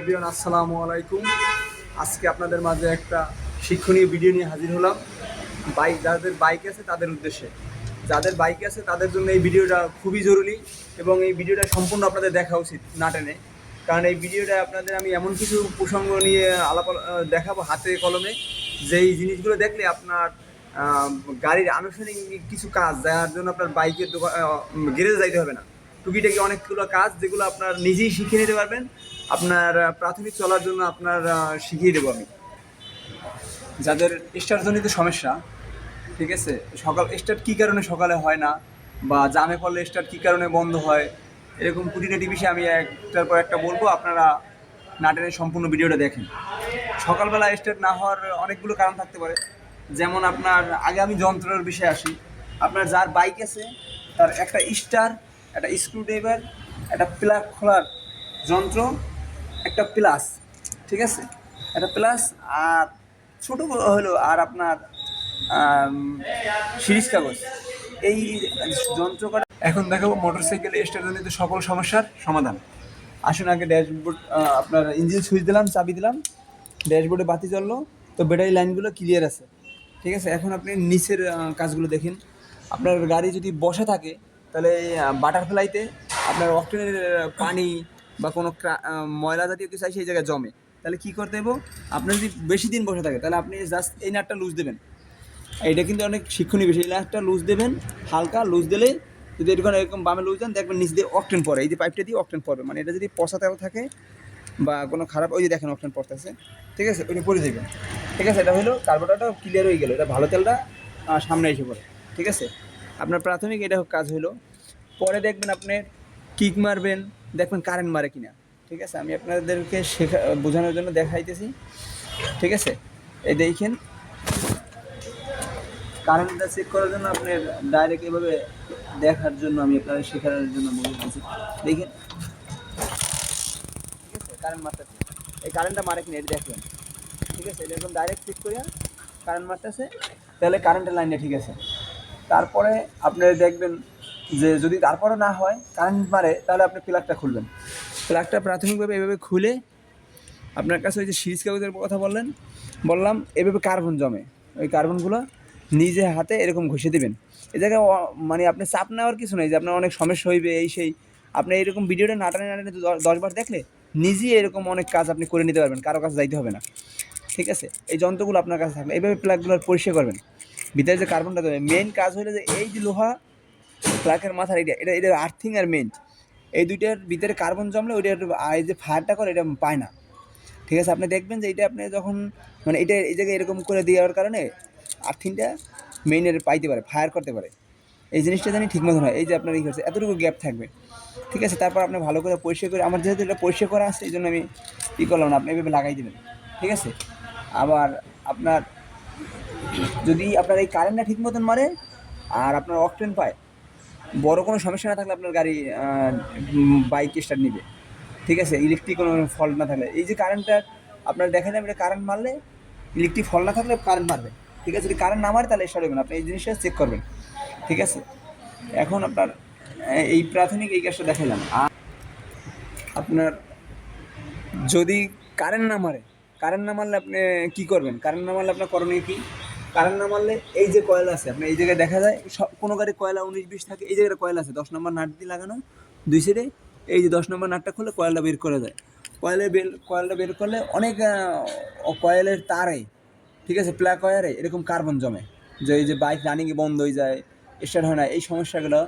Everyone আসসালামু আলাইকুম। আজকে আপনাদের মাঝে একটা শিক্ষণীয় ভিডিও নিয়ে হাজির হলাম। বাইক যাদের বাইক আছে তাদের উদ্দেশ্যে। যাদের বাইক আছে তাদের জন্য এই ভিডিওটা খুবই জরুরি এবং এই ভিডিওটা সম্পূর্ণ আপনাদের দেখা উচিত না টেনে। কারণ এই ভিডিওটা আপনাদের আমি এমন কিছু প্রসঙ্গ নিয়ে আলাপ দেখাবো হাতে কলমে। যেই জিনিসগুলো দেখলে আপনার গাড়ির আনুষ্ঠানিক কিছু কাজ, যার জন্য আপনার বাইকের দোকান গ্যারেজে যাইতে হবে না। টুকিটাকি অনেকগুলো কাজ যেগুলো আপনার নিজেই শিখে নিতে পারবেন। আপনার প্রাথমিক চলার জন্য আপনার শিখিয়ে দেবো আমি। যাদের স্টারজনিত সমস্যা, ঠিক আছে? সকাল স্টার্ট কী কারণে সকালে হয় না? বা জামে পড়লে স্টার্ট কী কারণে বন্ধ হয়? এরকম কুটিনাটি বিষয়ে আমি একটার পর একটা বলব, আপনারা নাটেনের সম্পূর্ণ ভিডিওটা দেখেন। সকালবেলা স্টার্ট না হওয়ার অনেকগুলো কারণ থাকতে পারে। যেমন আপনার, আগে আমি যন্ত্রের বিষয়ে আসি। আপনার যার বাইক আছে, তার একটা স্টার, একটা স্ক্রুড্রাইভার, একটা প্লাগ খোলার যন্ত্র একটা প্লাস ঠিক আছে? একটা প্লাস আর ছোটো হলো আর আপনার সিরিজ কাগজ। এই যন্ত্র করা এখন দেখাবো মোটরসাইকেল স্টারজনিত সকল সমস্যার সমাধান। আসুন আগে ড্যাশবোর্ড আপনার ইঞ্জিন সুইচ দিলাম চাবি দিলাম। ড্যাশবোর্ডে বাতি জ্বললো তো ব্যাটারি লাইনগুলো ক্লিয়ার আছে। ঠিক আছে? এখন আপনি নিচের কাজগুলো দেখেন। আপনার গাড়ি যদি বসে থাকে তাহলে বাটারফ্লাইতে আপনার অক্টেনের পানি বা কোনো ময়লা জাতীয় কিছু সেই জায়গায় জমে। তাহলে কী করতে হবে আপনার যদি বেশি দিন বসে থাকে, তাহলে আপনি জাস্ট এই নাটটা লুজ দেবেন। এইটা কিন্তু অনেক শিক্ষণীয় বিষয়। এই নাটটা লুজ দেবেন, হালকা লুজ দিলে যদি এরকম এরকম বামে লুজ দেন দেখবেন নিচ দিয়ে অকটেন পড়ে। এই যে পাইপটা দিয়ে অকটেন পড়বে। মানে এটা যদি পচা তেল থাকে বা কোনো খারাপ ওই যে দেখেন অকটেন পড়তেছে। ঠিক আছে? ওইটা পরে দেবেন ঠিক আছে? এটা হলো কার্বোটাটা ক্লিয়ার হয়ে গেল। এটা ভালো তেলটা সামনে এসে পড়ে। ঠিক আছে? আপনার প্রাথমিক এটা কাজ হলো পরে দেখবেন আপনি কিক মারবেন, দেখবেন কারেন্ট মারে কিনা। ঠিক আছে? আমি আপনাদেরকে শেখা, বোঝানোর জন্য দেখাইতেছি। ঠিক আছে? এই দেখেন কারেন্টটা চেক করার জন্য আপনার ডাইরেক্ট এভাবে দেখার জন্য আমি আপনাদের শেখানোর জন্য বলে দিয়েছি। দেখেন, ঠিক আছে? কারেন্ট মারতেছে। এই কারেন্টটা মারে কিনা, এটা দেখবেন ঠিক আছে? এটা একদম ডাইরেক্ট চেক করিয়া কারেন্ট মারতেছে। তাহলে কারেন্টের লাইনটা ঠিক আছে। তারপরে আপনি দেখবেন যে যদি তারপরও না হয় কারেন্ট মারে তাহলে আপনি প্লাগটা খুলবেন। প্লাগটা প্রাথমিকভাবে এভাবে খুলে আপনার কাছে ওই যে সিরিজ কাগজের কথা বললেন, বললাম, এভাবে কার্বন জমে। ওই কার্বনগুলো নিজে হাতে এরকম ঘষে দেবেন। এ জায়গায় মানে আপনি চাপ নেওয়ার কিছু নেই যে আপনার অনেক সমস্যা হইবে, এই সেই। আপনি এরকম ভিডিওটা নাটানে নাটানে দশবার দেখলে নিজেই এরকম অনেক কাজ আপনি করে নিতে পারবেন, কারও কাছে যাইতে হবে না। ঠিক আছে? এই যন্ত্রগুলো আপনার কাছে থাকলে এইভাবে প্লাগগুলো পরিষ্কার করবেন। ভিতরে যে কার্বনটা দেবে মেইন কাজ হলো যে এই যে লোহা প্লাগের মাথার এটা এটা এটা আর্থিং আর মেইন এই দুইটার ভিতরে কার্বন জমলে ওইটা একটু- এই যে ফায়ারটা করে, এটা পায় না। ঠিক আছে, আপনি দেখবেন যে এটা আপনি যখন মানে এটা এই জায়গায় এরকম করে দেওয়ার কারণে আর্থিংটা মেইনের পাইতে পারে ফায়ার করতে পারে। এই জিনিসটা জানি ঠিক মতন হয় এই যে আপনার ই হচ্ছে এতটুকু গ্যাপ থাকবে। ঠিক আছে, তারপর আপনি ভালো করে পরিষ্কার করে, আমার যেহেতু এটা পরিষ্কার করা আছে, এই জন্য আমি ই করলাম না, আপনি এভাবে লাগাই দেবেন। ঠিক আছে, আবার আপনার, যদি আপনার এই কারেন্টটা ঠিক মতন মারে, আর আপনার অকটেন পায় বড় কোনো সমস্যা না থাকলে আপনার গাড়ি বাইক স্টার্ট নিবে। ঠিক আছে? ইলেকট্রিক কোনো ফল্ট না থাকলে। এই যে কারেন্টটা আপনার দেখা যাবে এটা কারেন্ট মারলে ইলেকট্রিক ফল না থাকলে কারেন্ট মারবে। ঠিক আছে? যদি কারেন্ট না মারে, তাহলে স্টার্ট হবে না। আপনি এই জিনিসটা চেক করবেন। ঠিক আছে? এখন আপনার এই প্রাথমিক এই কাজটা দেখাইলাম আর আপনার যদি কারেন্ট না মারে কারেন্ট না মারলে আপনি কী করবেন? কারেন্ট না মারলে আপনার করণীয় কি? কারেন্ট না মারলে এই যে কয়লা আছে আপনি এই জায়গায় দেখা যায়, সব, কোনো গাড়ি কয়লা উনিশ বিশ থাকে, এই জায়গায় কয়লা আছে, দশ নম্বর নাট দিয়ে লাগানো, দুই সাইডে এই যে দশ নম্বর নাটটা খুলে কয়লা বের করে দেয়। কয়লা বের কয়লা বের করলে অনেক কয়েলের তারে, ঠিক আছে প্লাগ ওয়ারে, এরকম কার্বন জমে, যে এই যে বাইক রানিংয়ে বন্ধ হয়ে যায়, স্টার্ট হয় না, এই সমস্যাগুলো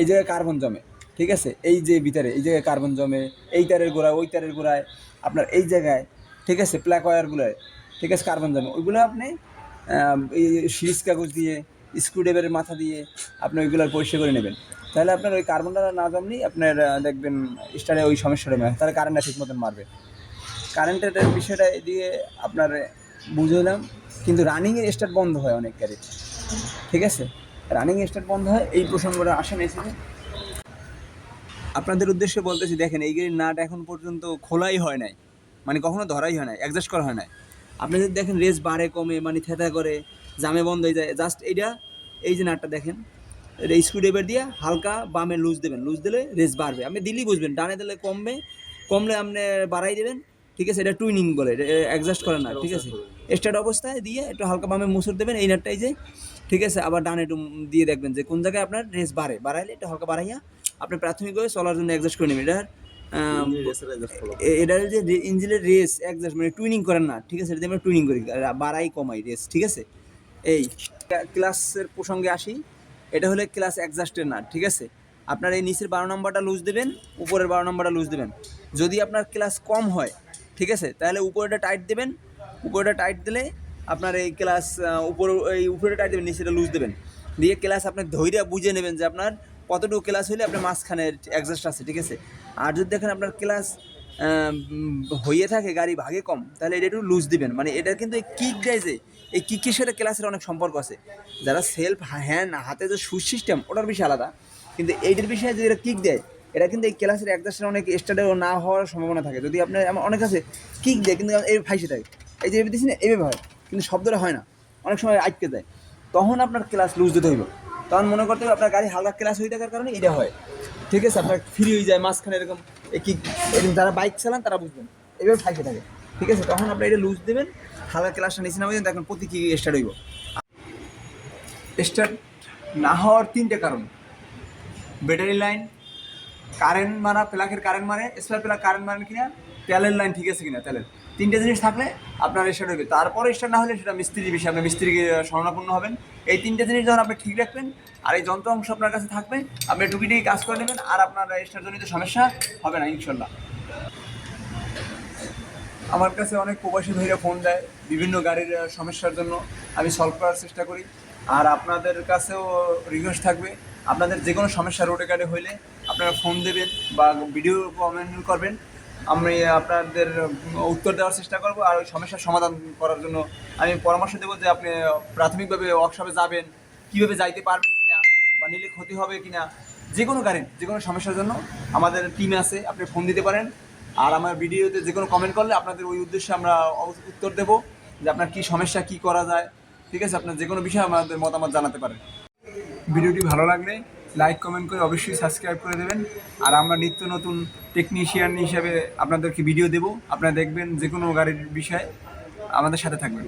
এই জায়গায় কার্বন জমে, ঠিক আছে, এই যে ভিতরে, এই জায়গায় কার্বন জমে, এই তারের গোড়ায়, ওই তারের গোড়ায়, আপনার এই জায়গায়, ঠিক আছে প্লাগ ওয়ারগুলোয়, ঠিক আছে, কার্বন জমে, ওইগুলো আপনি সিরিজ কাগজ দিয়ে, স্ক্রুড্রাইভারের মাথা দিয়ে আপনি ওইগুলো পরিষ্কার করে নেবেন। তাহলে আপনার ওই কার্বনটা না জমলেই আপনার দেখবেন স্টারে ওই সমস্যাটা না। তাহলে কারেন্টটা ঠিক মতন মারবে কারেন্টের বিষয়টা এদিকে আপনার বুঝলাম কিন্তু রানিংয়ের স্টার্ট বন্ধ হয় অনেক গাড়ি ঠিক আছে? রানিং স্টার্ট বন্ধ হয়, এই প্রসঙ্গটা আসেন এসে আপনাদের উদ্দেশ্যে বলতেছি, দেখেন এই গাড়ির নাট এখন পর্যন্ত খোলাই হয় নাই। মানে কখনো ধরাই হয় নাই অ্যাডজাস্ট করা হয় নাই। আপনি যদি দেখেন রেস বাড়ে কমে মানে থেতা করে জামে বন্ধ হয়ে যায় জাস্ট এইটা এই যে নাটটা দেখেন এটা স্ক্রুড্রাইভার দিয়ে হালকা বামে লুজ দেবেন লুজ দিলে রেস বাড়বে। আপনি দিলেই বুঝবেন ডানে দিলে কমবে কমলে আপনি বাড়াই দেবেন ঠিক আছে এটা টুইনিং বলে অ্যাডজাস্ট করে না ঠিক আছে? স্টার্ট অবস্থায় দিয়ে একটু হালকা বামে মুসুর দেবেন এই নাটটাই যে ঠিক আছে আবার ডানে একটু দিয়ে দেখবেন যে কোন জায়গায় আপনার রেস বাড়ে বাড়াইলে একটু হালকা বাড়াইয়া আপনি প্রাথমিকভাবে চলার জন্য অ্যাডজাস্ট করে নেবেন। এটার আহ, এ- এটা যে ইঞ্জিনের রেস অ্যাডজাস্ট মানে টুইনিং করেন না ঠিক আছে? এটা আমরা টুইনিং করি বাড়াই কমাই রেস ঠিক আছে? এই ক্লাসের প্রসঙ্গে আসি। এটা হলে ক্লাস অ্যাডজাস্টের না ঠিক আছে? আপনার এই নিচের বারো নম্বরটা লুজ দেবেন উপরের বারো নম্বরটা লুজ দেবেন। যদি আপনার ক্লাস কম হয় ঠিক আছে? তাহলে উপরেটা টাইট দেবেন। উপরেটা টাইট দিলে আপনার এই ক্লাস উপর এই উপরে টাইট দেবেন নিচেটা লুজ দেবেন। দিয়ে ক্লাস আপনার ধৈর্য বুঝে নেবেন যে আপনার কতটুকু ক্লাস হলে আপনার মাঝখানে অ্যাডজাস্ট আছে, ঠিক আছে? আর যদি দেখেন আপনার ক্লাস হইয়ে থাকে, গাড়ি ভাগে কম, তাহলে এটা একটু লুজ দিবেন। মানে এটা কিন্তু এই কিক যে এই কিকের সাথে ক্লাসের অনেক সম্পর্ক আছে। যারা সেলফ হ্যান্ড হাতে যে সুইচ সিস্টেম ওটার বিষয় আলাদা। কিন্তু এইটার বিষয়ে যদি এটা কিক দেয় এটা কিন্তু এই ক্লাসের অ্যাডজাস্টের অনেক স্টার্টেও না হওয়ার সম্ভাবনা থাকে। যদি আপনার অনেক আছে কিক দেয়, কিন্তু এই ফাইসে থাকে এই যে দিচ্ছি না এভাবে হয়। কিন্তু শব্দটা হয় না। অনেক সময় আটকে যায়। তখন আপনার ক্লাস লুজ দিতে হইব। তখন মনে করতে হবে আপনার গাড়ি হালকা ক্লাস হয়ে থাকার কারণে এটা হয়। ঠিক আছে? আপনার ফ্রি হয়ে যায় মাঝখানে এরকম। কি এরকম যারা বাইক চালান তারা বুঝবেন। এভাবে ফাইসে থাকে। ঠিক আছে? তখন আপনি এটা লুজ দেবেন, হালকা ক্লাসটা নিচে নামাবেন দেখবেন প্রতি কি স্টার্ট হইব। স্টার্ট না হওয়ার তিনটে কারণ। ব্যাটারি লাইন কারেন্ট মারা প্লাকের কারেন্ট মারে স্পার প্লাক কারেন্ট মারেন কিনা? তেলের লাইন ঠিক আছে কিনা তেলের? তিনটে জিনিস থাকলে আপনার স্টার্ট হবে তারপরে স্টার্ট না হলে সেটা মিস্ত্রির বিষয়। আপনি মিস্ত্রিকে শরণাপন্ন হবেন। এই তিনটে জিনিস যখন আপনি ঠিক রাখবেন আর এই যন্ত্র অংশ আপনার কাছে থাকবে, আপনি টুকিটাকি কাজ করে নেবেন আর আপনার স্টার্টজনিত সমস্যা হবে না, ইনশাল্লাহ। আমার কাছে অনেক প্রবাসী ভাইরা ফোন দেয় বিভিন্ন গাড়ির সমস্যার জন্য। আমি সলভ করার চেষ্টা করি। আর আপনাদের কাছেও রিকোয়েস্ট থাকবে। আপনাদের যে কোনো সমস্যা রোডে গাড়ি হইলে আপনারা ফোন দেবেন বা ভিডিও কমেন্ট করবেন। আমি আপনাদের উত্তর দেওয়ার চেষ্টা করব আর ওই সমস্যার সমাধান করার জন্য আমি পরামর্শ দেবো যে আপনি প্রাথমিকভাবে ওয়ার্কশপে যাবেন, কীভাবে যাইতে পারবেন কিনা, বা নিলে ক্ষতি হবে কিনা, যে কোনো গাড়ির যে কোনো সমস্যার জন্য আমাদের টিম আছে, আপনি ফোন দিতে পারেন। আর আমার ভিডিওতে যে কোনো কমেন্ট করলে আপনাদের ওই উদ্দেশ্যে আমরা উত্তর দেব যে আপনার কি সমস্যা, কি করা যায়। ঠিক আছে, আপনার যে কোনো বিষয়ে আমাদের মতামত জানাতে পারেন। ভিডিওটি ভালো লাগলে লাইক কমেন্ট করে অবশ্যই সাবস্ক্রাইব করে দেবেন। আর আমরা নিত্য নতুন টেকনিশিয়ান হিসাবে আপনাদেরকে ভিডিও দেব। আপনারা দেখবেন যে কোনো গাড়ির বিষয়ে আমাদের সাথে থাকবেন।